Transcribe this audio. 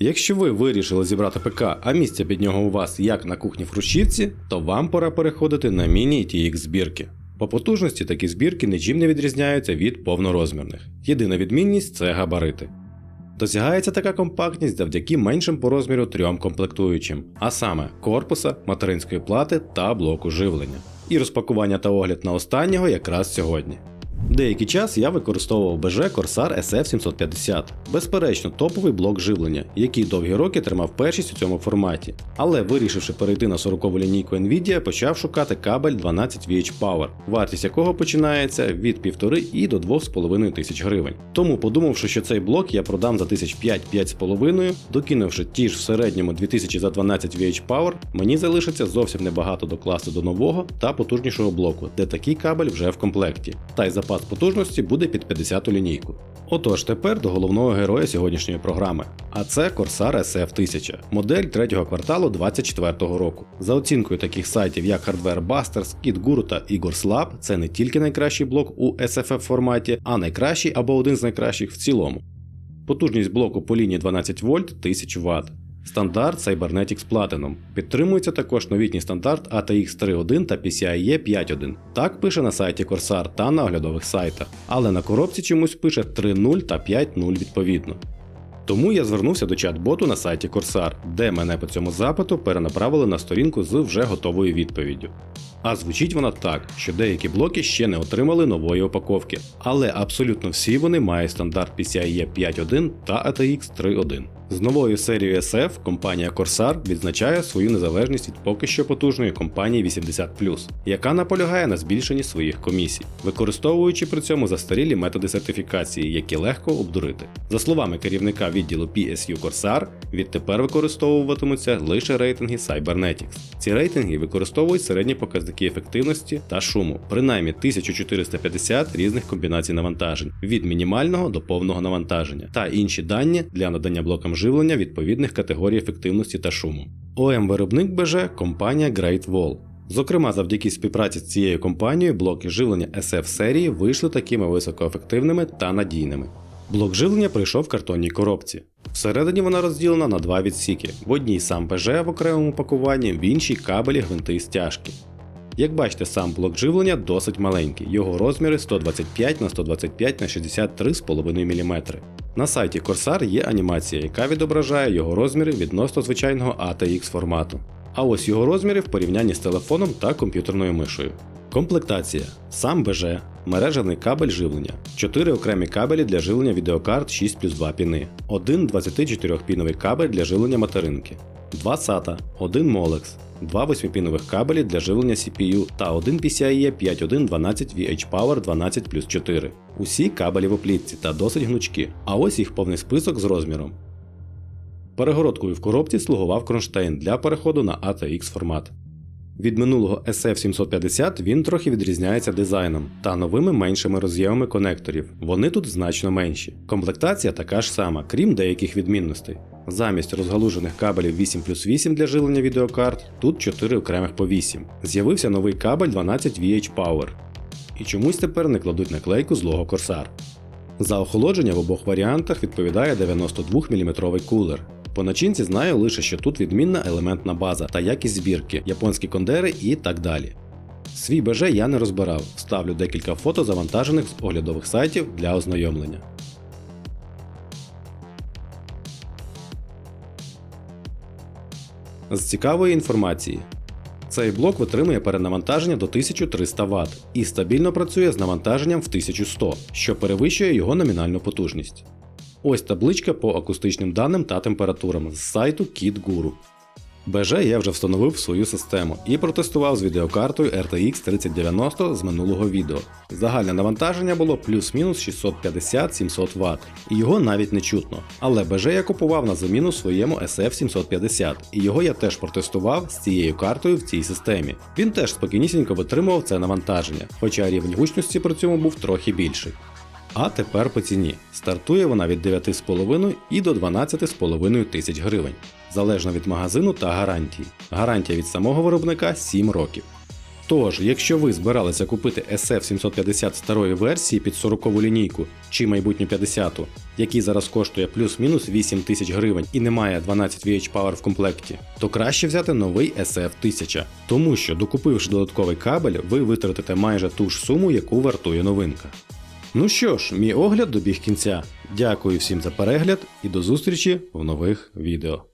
Якщо ви вирішили зібрати ПК, а місця під нього у вас як на кухні в Хрущівці, то вам пора переходити на міні TX збірки. По потужності такі збірки нічим не відрізняються від повнорозмірних. Єдина відмінність це габарити. Досягається така компактність завдяки меншим по розміру трьом комплектуючим, а саме корпуса, материнської плати та блоку живлення. І розпакування та огляд на останнього якраз сьогодні. Деякий час я використовував БЖ Corsair SF750, безперечно топовий блок живлення, який довгі роки тримав першість у цьому форматі. Але вирішивши перейти на 40-ву лінійку Nvidia, почав шукати кабель 12 VH Power, вартість якого починається від 1,5 і до 2,5 тисяч гривень. Тому, подумавши, що цей блок я продам за 1005-5,5, докинувши ті ж в середньому 2000 за 12 VH Power, мені залишиться зовсім небагато докласти до нового та потужнішого блоку, де такий кабель вже в комплекті. Та й запас потужності буде під 50 лінійку. Отож, тепер до головного героя сьогоднішньої програми. А це Corsair SF1000, модель третього кварталу 2024 року. За оцінкою таких сайтів, як Hardware Busters, KitGuru та Igor's це не тільки найкращий блок у SFF форматі, а найкращий або один з найкращих в цілому. Потужність блоку по лінії 12 вольт 1000 Вт. Стандарт Cybernetics Platinum. Підтримується також новітній стандарт ATX 3.1 та PCIe 5.1. Так пише на сайті Corsair та на оглядових сайтах, але на коробці чомусь пише 3.0 та 5.0 відповідно. Тому я звернувся до чат-боту на сайті Corsair, де мене по цьому запиту перенаправили на сторінку з вже готовою відповіддю. А звучить вона так, що деякі блоки ще не отримали нової упаковки, але абсолютно всі вони мають стандарт PCIe 5.1 та ATX 3.1. З новою серією SF компанія Corsair відзначає свою незалежність від поки що потужної компанії 80, яка наполягає на збільшенні своїх комісій, використовуючи при цьому застарілі методи сертифікації, які легко обдурити. За словами керівника відділу PSU Corsair, відтепер використовуватимуться лише рейтинги Cybernetics. Ці рейтинги використовують середні показники ефективності та шуму, принаймні 1450 різних комбінацій навантажень від мінімального до повного навантаження, та інші дані для надання блокам живлення відповідних категорій ефективності та шуму. ОМ-виробник БЖ компанія Great Wall. Зокрема, завдяки співпраці з цією компанією блоки живлення SF серії вийшли такими високоефективними та надійними. Блок живлення прийшов в картонній коробці. Всередині вона розділена на два відсіки: в одній сам БЖ в окремому пакуванні, в іншій кабелі, гвинти і стяжки. Як бачите, сам блок живлення досить маленький, його розміри 125 на 125 на 63,5 мм. На сайті Corsair є анімація, яка відображає його розміри відносно звичайного ATX формату. А ось його розміри в порівнянні з телефоном та комп'ютерною мишею. Комплектація: сам БЖ, мережевний кабель живлення, 4 окремі кабелі для живлення відеокарт 6 плюс 2 піни, один 24-піновий кабель для живлення материнки, 2 SATA, 1 Molex, два 8-пінових кабелі для живлення CPU та один PCIe 5.1 12 VH Power 12 плюс 4. Усі кабелі в оплітці та досить гнучкі, а ось їх повний список з розміром. Перегородкою в коробці слугував кронштейн для переходу на ATX формат. Від минулого SF750 він трохи відрізняється дизайном та новими меншими роз'ємами конекторів. Вони тут значно менші. Комплектація така ж сама, крім деяких відмінностей. Замість розгалужених кабелів 8 плюс 8 для жилення відеокарт, тут 4 окремих по 8. З'явився новий кабель 12 VH Power. І чомусь тепер не кладуть наклейку злого Corsair. За охолодження в обох варіантах відповідає 92 мм кулер. По начинці знаю лише, що тут відмінна елементна база та якість збірки, японські кондери і так далі. Свій БЖ я не розбирав, вставлю декілька фото завантажених з оглядових сайтів для ознайомлення. З цікавої інформації. Цей блок витримує перенавантаження до 1300 Вт і стабільно працює з навантаженням в 1100, що перевищує його номінальну потужність. Ось табличка по акустичним даним та температурам з сайту KitGuru. БЖ я вже встановив свою систему і протестував з відеокартою RTX 3090 з минулого відео. Загальне навантаження було плюс-мінус 650-700 Вт, і його навіть не чутно. Але БЖ я купував на заміну своєму SF750, і його я теж протестував з цією картою в цій системі. Він теж спокійнісінько витримував це навантаження, хоча рівень гучності при цьому був трохи більший. А тепер по ціні. Стартує вона від 9,5 і до 12,5 тисяч гривень, залежно від магазину та гарантії. Гарантія від самого виробника 7 років. Тож, якщо ви збиралися купити SF750 старої версії під 40 лінійку чи майбутню 50, який зараз коштує плюс-мінус 8 тисяч гривень і не має 12 VH Power в комплекті, то краще взяти новий SF1000, тому що докупивши додатковий кабель, ви витратите майже ту ж суму, яку вартує новинка. Ну що ж, мій огляд добіг кінця. Дякую всім за перегляд і до зустрічі в нових відео.